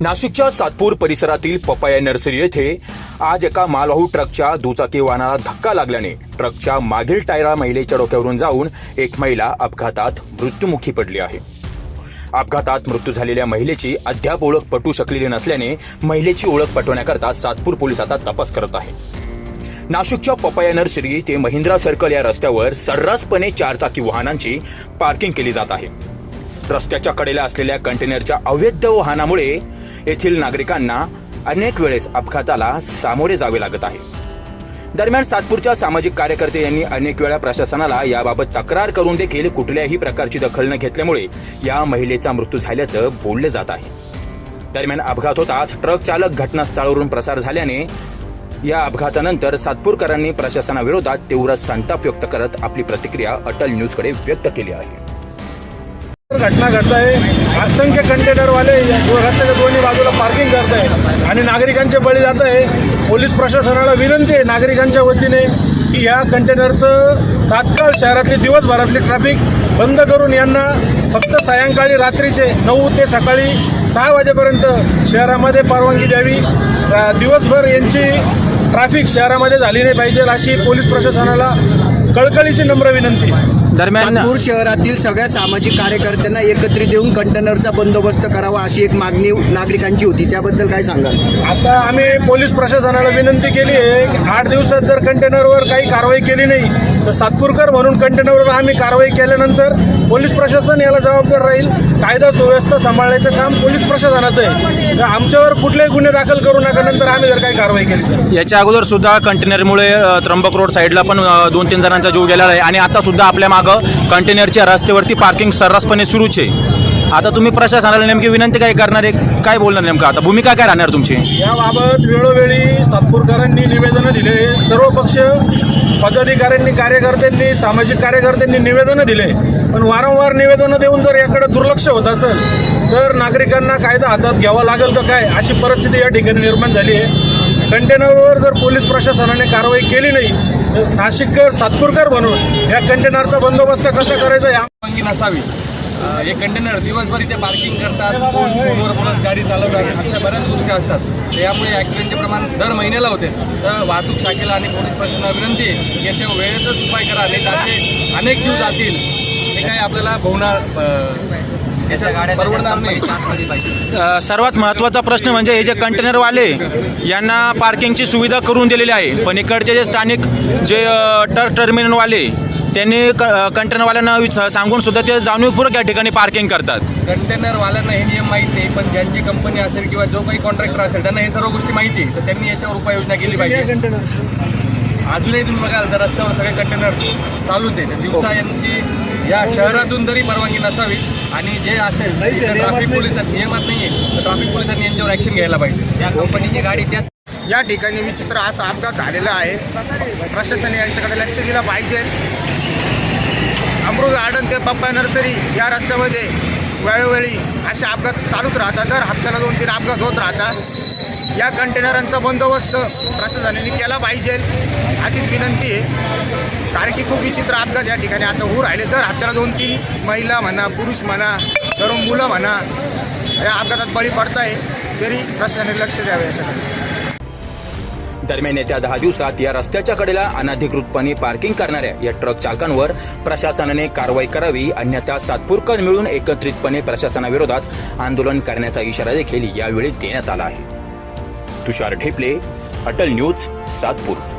नाशिकच्या सातपूर परिसरातील papaya nursery येथे आज एका मालवाहू ट्रकच्या दुचाकी वाहनाला धक्का लागल्याने ट्रकच्या मागील टायरा महिलेच्या डोक्यावरून जाऊन एक महिला अपघातात मृत्युमुखी पडली आहे. अपघातात मृत्यू झालेल्या महिलेची अद्याप ओळख पटू शकलेली नसल्याने महिलेची ओळख पटवण्याकरता सातपूर पोलीस आता तपास करत आहे. नाशिकच्या पपाया नर्सरी ते महिंद्रा सर्कल या रस्त्यावर सर्रासपणे चारचाकी वाहनांची पार्किंग केली जात आहे. रस्त्याच्या कडेला असलेल्या कंटेनरच्या अवैध वाहनामुळे येथील नागरिकांना अनेक वेळेस अपघाताला सामोरे जावे लागत आहे. दरम्यान सातपूरच्या सामाजिक कार्यकर्ते यांनी अनेक वेळा प्रशासनाला याबाबत तक्रार करून देखील कुठल्याही प्रकारची दखल न घेतल्यामुळे या महिलेचा मृत्यू झाल्याचं बोलले जात आहे. दरम्यान अपघात होताच ट्रक चालक घटनास्थळावरून प्रसार झाल्याने या अपघातानंतर सातपूरकरांनी प्रशासनाविरोधात तीव्र संताप व्यक्त करत आपली प्रतिक्रिया अटल न्यूजकडे व्यक्त केली आहे. घटना घडत आहे असंख्य कंटेनरवाले रस्त्याच्या दोन्ही बाजूला पार्किंग करत आहे आणि नागरिकांचे बळी जात आहे पोलीस प्रशासनाला विनंती आहे नागरिकांच्या वतीने की ह्या कंटेनरचं तात्काळ शहरातली दिवसभरातली ट्रॅफिक बंद करून यांना फक्त सायंकाळी रात्रीचे नऊ ते सकाळी सहा वाजेपर्यंत शहरामध्ये परवानगी द्यावी. दिवसभर यांची ट्रॅफिक शहरामध्ये झाली नाही पाहिजे अशी पोलीस प्रशासनाला कळकळीची नम्र विनंती दरम्यान नागपूर शहरातील सगळ्या सामाजिक कार्यकर्त्यांना एकत्रित येऊन कंटेनरचा बंदोबस्त करावा अशी एक मागणी नागरिकांची होती. त्याबद्दल काय सांगाल? आता आम्ही पोलीस प्रशासनाला विनंती केली आहे की आठ दिवसात जर कंटेनरवर काही कारवाई केली नाही तर सातपूरकर म्हणून कंटेनरवर आम्ही कारवाई केल्यानंतर पोलीस प्रशासन याला जबाबदार राहील. कायदा सुव्यवस्था सांभाळण्याचं काम पोलीस प्रशासनाचं आहे. तर आमच्यावर कुठलेही गुन्हे दाखल करू नका नंतर आम्ही जर काही कारवाई केली तर. याच्या अगोदर सुद्धा कंटेनरमुळे अ, त्र्यंबक रोड साईडला पण अ, दोन तीन जणांचा जीव गेलेला आहे. आणि आता सुद्धा आपल्या मागं कंटेनरच्या रस्त्यावरती पार्किंग सर्रासपणे सुरूच आहे. आता तुम्ही प्रशासनाला नेमकी विनंती काय करणार आहे? काय बोलणार नेमकं आता? भूमिका काय राहणार तुमची? याबाबत वेळोवेळी सातपूरकरांनी निवेदनं दिले. सर्व पक्ष पदाधिकाऱ्यांनी कार्यकर्त्यांनी सामाजिक कार्यकर्त्यांनी निवेदनं दिले. पण वारंवार निवेदनं देऊन जर याकडे दुर्लक्ष होत असेल तर नागरिकांना कायदा हातात घ्यावा लागेल का काय अशी परिस्थिती या ठिकाणी निर्माण झाली आहे. कंटेनरवर जर पोलीस प्रशासनाने कारवाई केली नाही नाशिककर सातपूरकर म्हणून या कंटेनरचा बंदोबस्त कसा करायचा या परवानगी नसावी. हे कंटेनर दिवसभर इथे पार्किंग करतात फोन फोनवर बोलत गाडी चालवतात अशा बऱ्याच गोष्टी असतात. तर यामुळे ॲक्सिडेंटचे प्रमाण दर महिन्याला होते. तर वाहतूक शाखेला आणि पोलीस प्रशासनाला विनंती आहे की याच्या वेळेतच उपाय करा नाही त्याचे अनेक जीव जातील. हे काय आपल्याला भोवणार अ, सर्वात महत्त्वाचा प्रश्न म्हणजे हे जे कंटेनरवाले यांना पार्किंगची सुविधा करून दिलेली आहे. पण इकडचे जे स्थानिक जे अ, ट्रक टर्मिनलवाले त्यांनी क अ, कंटेनरवाल्यांना विच- सांगून सुद्धा ते जाणीवपूर्वक या ठिकाणी पार्किंग करतात. कंटेनरवाल्यांना हे नियम माहीत नाही पण ज्यांची कंपनी असेल किंवा जो काही कॉन्ट्रॅक्टर असेल त्यांना हे सर्व गोष्टी माहिती आहे. तर त्यांनी याच्यावर उपाययोजना केली पाहिजे. अजूनही तुम्ही बघाल तर रस्त्यावर सगळे कंटेनर चालूच आहे तर दिवसा यांची या शहरातून तरी परवानगी नसावी आणि जे असेल ट्रॅफिक पोलिसात नियमात नाही. आहे तर ट्रॅफिक पोलिसांनी यांच्यावर ॲक्शन घ्यायला पाहिजे. या कंपनीची गाडी त्याच या ठिकाणी विचित्र असा अपघात झालेला आहे. प्रशासन यांच्याकडे लक्ष दिलं पाहिजे. अमृत गार्डन ते पप्पा नर्सरी या रस्त्यामध्ये वेळोवेळी असे अपघात चालूच राहतात. दर हप्त्याला दोन तीन अपघात होत राहतात. या कंटेनरांचा बंदोबस्त प्रशासनाने केला पाहिजे अशीच विनंती आहे. कारण की खूप विचित्र अपघात या ठिकाणी आता होऊ राहिले. दर हप्त्याला दोन तीन महिला म्हणा पुरुष म्हणा तरुण मुलं म्हणा या अपघातात बळी पडताय तरी प्रशासनाने लक्ष द्यावे याच्याकडे. दरम्यान येत्या दहा दिवसात या रस्त्याच्या कडेला अनधिकृतपणे पार्किंग करणाऱ्या या ट्रक चालकांवर प्रशासनाने कारवाई करावी अन्यथा सातपूरकर मिळून एकत्रितपणे प्रशासनाविरोधात आंदोलन करण्याचा इशारा देखील यावेळी देण्यात आला आहे. तुषार ढेपले अटल न्यूज सातपूर.